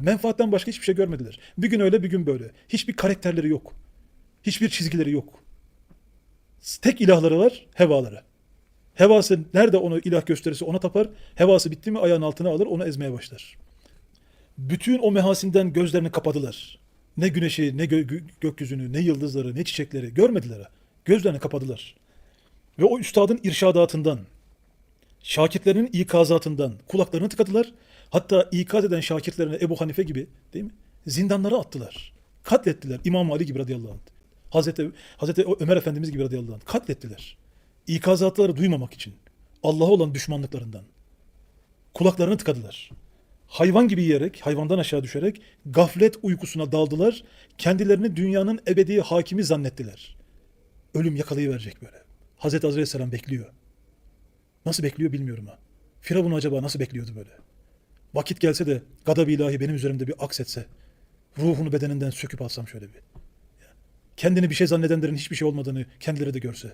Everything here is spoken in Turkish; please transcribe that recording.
Menfaatten başka hiçbir şey görmediler. Bir gün öyle bir gün böyle. Hiçbir karakterleri yok. Hiçbir çizgileri yok. Tek ilahları var, hevaları. Hevası nerede onu ilah gösterirse ona tapar. Hevası bitti mi ayağın altına alır, onu ezmeye başlar. Bütün o mehasinden gözlerini kapadılar. Ne güneşi, ne gö- gö- gökyüzünü, ne yıldızları, ne çiçekleri görmediler. Gözlerini kapadılar. Ve o üstadın irşadatından, şakirtlerinin ikazatından kulaklarını tıkadılar. Hatta ikaz eden şakirtlerine Ebu Hanife gibi değil mi? Zindanlara attılar. Katlettiler. İmam Ali gibi radıyallahu anh. Hazreti, Hazreti Ömer Efendimiz gibi radıyallahu anh. Katlettiler. İkazatları duymamak için. Allah'a olan düşmanlıklarından. Kulaklarını tıkadılar. Hayvan gibi yiyerek, hayvandan aşağı düşerek gaflet uykusuna daldılar. Kendilerini dünyanın ebedi hakimi zannettiler. Ölüm yakalayıverecek böyle. Hazreti Aleyhisselam bekliyor. Nasıl bekliyor bilmiyorum ha. Firavun acaba nasıl bekliyordu böyle? Vakit gelse de gadab ilahi benim üzerimde bir aksetse, ruhunu bedeninden söküp alsam şöyle bir. Kendini bir şey zannedenlerin hiçbir şey olmadığını kendileri de görse.